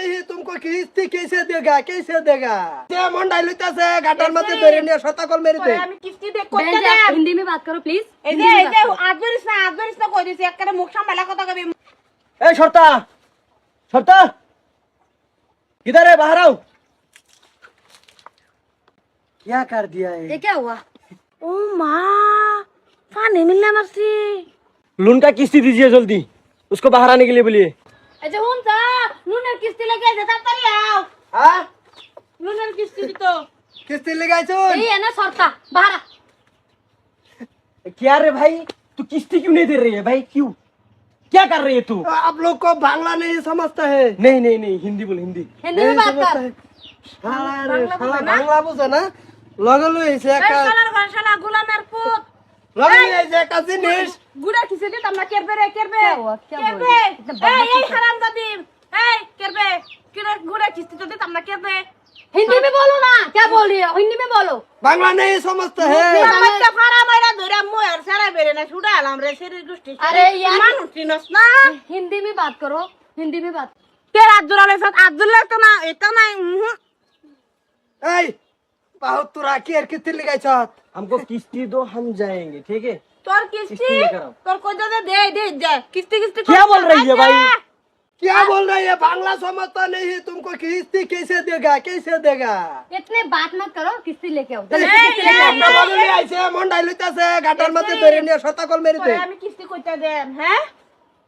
में ही तुमको किस्ती कैसे देगा कैसे देगा ये मन डालता से गाटर मत धरे ने शतकल मेरे पे আমি কিস্তি দেখ করতে দে হিন্দি में बात करो प्लीज এই যে এই যে আদবরিস না আদবরিস না কই দিছে একবারে মুখ সামলা কথা কবি ए शर्ता शर्ता किधर है बाहर आओ क्या कर दिया है ये क्या हुआ ओ माँ पानी मिलना मरसी लोन का किस्ती दीजिए जल्दी उसको बाहर आने के लिए बोलिए এই যে হুন তা নুনের কিস্তি লেগে আছে তাড়াতাড়ি আও हाँ নুনের কিস্তি দিত किस्ती लगाई यही है ना सरता बाहर आ। क्या रे भाई तू किस्ती क्यों नहीं दे रही है भाई क्यों क्या कर रही है तू आप लोग को बांग्ला नहीं समझता है नहीं नहीं नहीं हिंदी बोल हिंदी हिंदी में बात कर শালা রে, শালা বাংলা বুঝে না লগলো হয়েছে এই একটা শালার ঘর শালা গোলামের পুত লগলো হয়েছে একটা জিনিস গুড়া কিসে দিত আমরা কেরবে রে কেরবে क्या हुआ? क्या बोल কেরবে रहे हो? इतना এই এই बदमाशी হারাম দাদি এই কেরবে কিরে গুড়া কিস্তি তো দিত আমরা কেরবে हिंदी में बोलो ना क्या बोल रही हो हिंदी में बोलो বাংলা নেই সমঝতে হে আমারটা ফাড়া মাইরা ধরে মুয়ের সারা বেরে না ছুড়া আলাম রে শরীর দুষ্টি আরে ইয়ার। মানুষ চিনস না हिंदी में बात करो हिंदी में बात কে আব্দুল আলাই সাথ আব্দুল্লাহ তো না এটা নাই উহুম। এই बहुत तुरा केर कितने लगाई छत हमको किस्ती दो हम जाएंगे ठीक है তোর কিস্তি কিস্তি लेकर आओ। তোর কই দে দে দে দে কিস্তি কিস্তি क्या কর- बोल रही है भाई আচ্ছা। क्या बोल रही है बांग्ला समझता नहीं है तुमको किस्ती कैसे देगा कैसे देगा इतने बात मत करो किस्ती लेके आओ এই, जल्दी কিস্তি লেগে আমরা লগলো আইছে মন্ডাই লইতাছে গাটার মধ্যে ধরে নিয়ে শতকল মেরে দে তোরে আমি কিস্তি কইতে দেন হ্যাঁ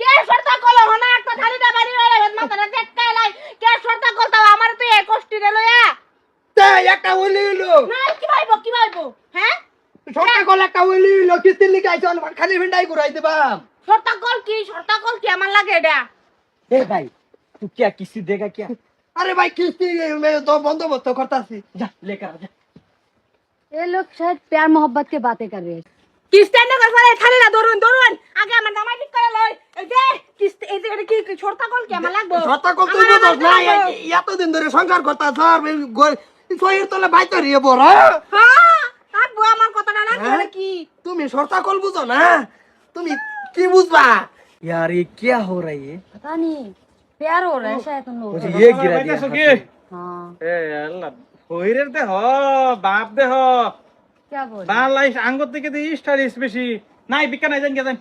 কে সরতা কল হনা একটা ধারিটা বাড়ি হইলে মাথাটা দেখতে লাই কে সরতা কল তাও আমার তো এই কষ্টি রে লইয়া তে একটা উইলি হইলো না কি ভাইবো কি ভাইবো হ্যাঁ শতকল একটা উইলি হইলো কিস্তি লিখে আইছে খালি ভিন্ডাই ঘুরাই দিবাম সরতা কল কি সরতা কল কি আমার লাগে এটা ए भाई तू क्या किस्ती देगा क्या अरे भाई किस्ती मैं तो बंदोबस्त करता सी जा लेकर आ जा ये लोग शायद प्यार मोहब्बत के बातें कर रहे हैं কিস্তি না কর পরে খালি না ধরুন ধরুন আগে আমার জামাই ঠিক করে লই এই যে কিস্তি এই যে এটা কি কি সরতা কল কি আমার লাগবে শতকল তুই বুঝছ না এতদিন ধরে সংসার করতা স্যার সহির তলে বাইতে রিয়ে বড় হ্যাঁ আর বউ আমার কথাটা না করে কি তুমি শর্তাকল বুঝো না তুমি কি বুঝবা यार ये क्या हो रही है पता नहीं प्यार हो रहा है शायद तुम लोगों मुझे का ये गिरा दिया বাইতেছো हाथ কি? में। हाँ এ আল্লাহ হইরের দেহ বাপ দেহ क्या बोल रहे বাংলা আঙ্গুর থেকে দিয়ে স্টাইলিশ বেশি নাই বিকা নাই জান গেছেন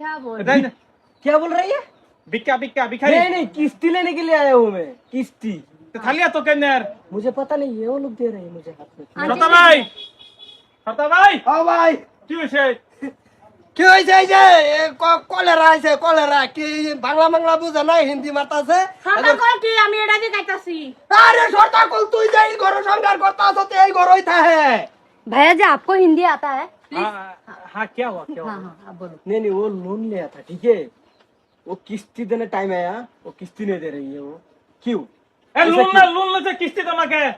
क्या बोल रहे জান क्या बोल रही है বিকা বিকা বিখারি नहीं नहीं किस्ती लेने के लिए आया हूँ मैं किस्ती থালিয়া তো কেনার मुझे पता नहीं है वो लोग दे रहे हैं मुझे हाथ में সতা ভাই সতা ভাই हाँ भाई কি হইছে কি হয়েছে এই যে এ, ক- কলেরা আছে কলেরা কি বাংলা বাংলা বুঝে না হিন্দি মাতাছে সরতা কল কি আমি এটা দিয়ে গাইতাছি আরে সরতা কল তুই যে এই ঘর সংসার করতে আসো তো এই ঘরই থাকে भैया जी आपको हिंदी आता है? हाँ, हाँ क्या हुआ क्या हुआ? हाँ, हाँ, नहीं नहीं वो लोन ले आता ठीक है? वो किस्ती देने टाइम आया वो किस्ती नहीं दे रही है वो। क्यों? लोन ना लोन ना से किस्ती जमा के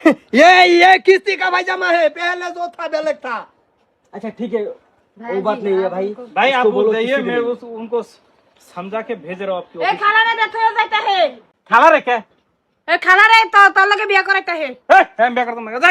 ये ये किस्ती का भाई जमा है पहले जो था अलग था। अच्छा ठीक है वो बात नहीं है भाई। भाई आप बोल रही है मैं उस उनको समझा के भेज रहा हूँ आपकी खाना खाला रे देखो ये जाता है। खाना रे क्या? खाना खाला रे तो तो लगे बिया करता है। ए हम बिया करता मैं जा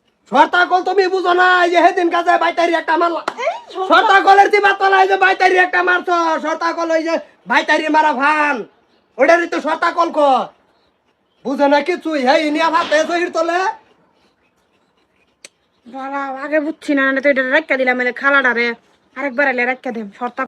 সরতা কল তুমি বুঝো না যে সেদিন কাজে বাইতারি একটা মারলা। সরতা কলের দিবা তোলা যে বাইতারি একটা মারছ সরতা কল ওই যে বাইতারি মারা ফান ওটারই তো সরতা কল কর। বুঝো না কিছু? হ্যাঁ ইনিয়া ভাতে সহির তোলে। বাবা আগে বুঝছি না তো এটা রাখা দিলাম খালাডারে। আরেকবার এলে রাখা দেম সরতা